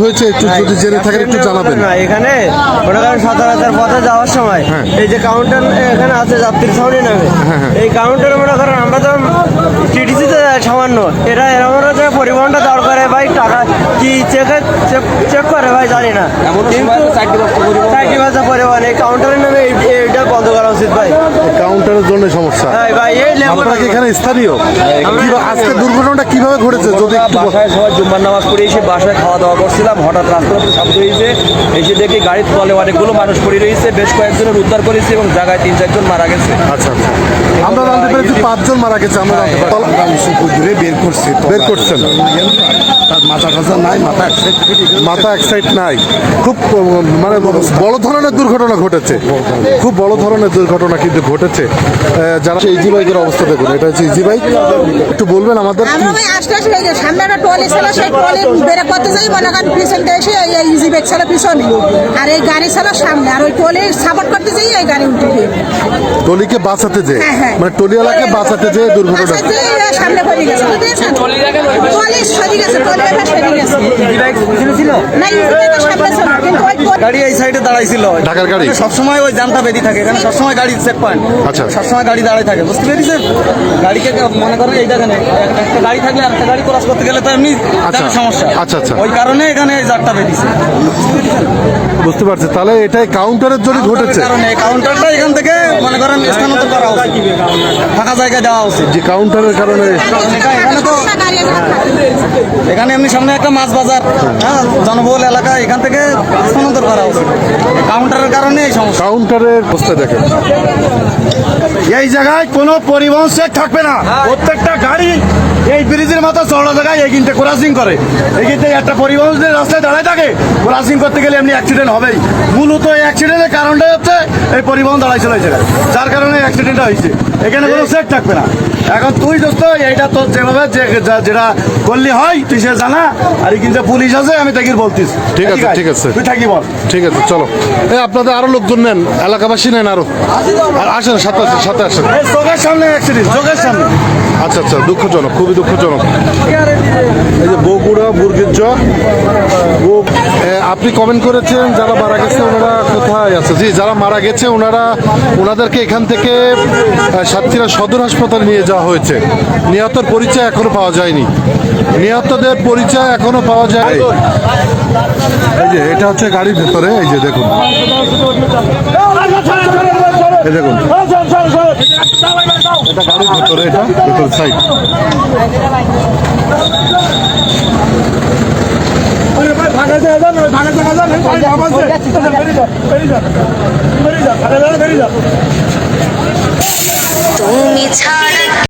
হয়েছে একটু যদি জেনে থাকেন একটু জানাবেন। না এখানে মনে করেন সচরাচর পথে যাওয়ার সময় হ্যাঁ। এই যে কাউন্টার এখানে আছে যাত্রী ছাউনি নামে এই কাউন্টারে মনে করেন আমরা তো টিটিসিতে সামান্য এটা এরকম হচ্ছে পরিবহনটা দরকার ভাই টাকা কি চেক চেক করে ভাই জানি না। কিন্তু চাকরি বাজা পরিবহন এই কাউন্টারের নামে এই- এইটা বন্ধ করা উচিত ভাই। কাউন্টারের জন্য সমস্যা। হ্যাঁ ভাই এই আপনারা কি এখানে স্থানীয়? আজকে দুর্ঘটনাটা কীভাবে ঘটেছে? যদি বাসায় সবাই জুম্মার নামাজ পড়ে এসে বাসায় খাওয়া দাওয়া করছিলাম হঠাৎ রাস্তার উপরে শব্দ হয়েছে। এসে দেখি গাড়ির তলে অনেকগুলো মানুষ পড়ে রয়েছে বেশ কয়েকজনের উদ্ধার করেছে এবং জায়গায় তিন চারজন মারা গেছে। আচ্ছা আচ্ছা। আমরা জানতে পেরেছি পাঁচজন মারা গেছে আমরা জানতে পারি বের করছে। বের করছেন। তার মাথা টাথা নাই মাথা মাথা এক সাইড নাই। খুব মানে বড় ধরনের দুর্ঘটনা ঘটেছে। খুব বড় ধরনের দুর্ঘটনা কিন্তু ঘটেছে। যারা ইজি বাইকের অবস্থা দেখুন এটা হচ্ছে ইজি বাইক একটু বলবেন আমাদের আমরা আস্তে হয়ে গেছে সামনে একটা টলি ছিল সেই টলি বেড়ে করতে যাই মনে করেন পিছন দিয়ে এসে এই ইজি ব্যাগ ছিল পিছনে। আর এই গাড়ি ছিল সামনে আর ওই টলি সাপোর্ট করতে যাই এই গাড়ি উঠে গিয়ে। টলিকে বাঁচাতে যে হ্যাঁ, হ্যাঁ। মানে টলিওয়ালাকে বাঁচাতে যে দুর্ঘটনা এই সামনে পড়ে গেছে? টলি সরে গেছে টলি সরে গেছে। ছিল? না ইজি ব্যাগের সামনে ছিল কিন্তু গাড়ি এই সাইডে দাঁড়াইছিল। ঢাকার গাড়ি? সবসময় ওই জামটা বেরিয়ে থাকে এখানে সবসময় গাড়ি চেক পয়েন্ট আচ্ছা। সবসময় গাড়ি দাঁড়ায় থাকে বুঝতে পেরেছেন? গাড়িকে মনে করেন এই দেখেন একটা গাড়ি থাকলে একটা গাড়ি ক্রস করতে গেলে তো এমনি আচ্ছা। সমস্যা। আচ্ছা, আচ্ছা। ওই কারণে এখানে এই জারটা বেরিয়েছে বুঝতে পারছি। তাহলে এটাই কাউন্টারের জন্য ঘটেছে? কারণে এই কাউন্টারটা এখান থেকে মনে করেন স্থানান্তর করা উচিত ফাঁকা জায়গায় দেওয়া উচিত যে কাউন্টারের কারণে এখানে তো এখানে এমনি সামনে একটা মাছ বাজার হ্যাঁ জনবহুল এলাকা এখান থেকে করা কাউন্টারের কারণে এই সমস্যা। কাউন্টারের অবস্থা দেখেন। এই জায়গায় কোনো পরিবহন সেট থাকবে না। প্রত্যেকটা গাড়ি এই ব্রিজের মতো চড়া জায়গায় এগিনতে ক্রসিং করে। এগিনতে একটা পরিবহন যদি রাস্তায় দাঁড়ায় থাকে ক্রসিং করতে গেলে এমনি অ্যাক্সিডেন্ট হবেই। মূলত এই অ্যাক্সিডেন্টের কারণটাই হচ্ছে এই পরিবহন এই জায়গায়। যার কারণে অ্যাক্সিডেন্টটা হয়েছে। এখানে কোনো সেট থাকবে না। এখন তুই দোস্ত এইটা তোর যেভাবে যে যেটা করলি হয় তুই সে জানা। আর কিন্তু পুলিশ আছে আমি তাকে বলতিস ঠিক আছে, ঠিক আছে। তুই থাকি বল। ঠিক আছে চলো। এই আপনাদের আরও লোকজন নেন। এলাকাবাসী নেন আরও। আর আসেন সাথে আসেন সাথে আসেন। চোখের সামনে অ্যাক্সিডেন্ট চোখের সামনে। আচ্ছা আচ্ছা দুঃখজনক খুবই দুঃখজনক। এই যে বগুড়া বুর্গির আপনি কমেন্ট করেছেন যারা মারা গেছে, ওনারা কোথায় আছে? জি, যারা মারা গেছে, ওনারা, ওনাদেরকে এখান থেকে সাতক্ষীরা সদর হাসপাতালে নিয়ে যাওয়া হয়েছে। নিহতর পরিচয় এখনও পাওয়া যায়নি। নিহতদের পরিচয় এখনও পাওয়া যায়। এই যে, এটা হচ্ছে গাড়ির ভেতরে, এই যে দেখুন। দেখুন। এটা গাড়ির ভেতরে এটা ভেতর সাইড তুমি ছাড়া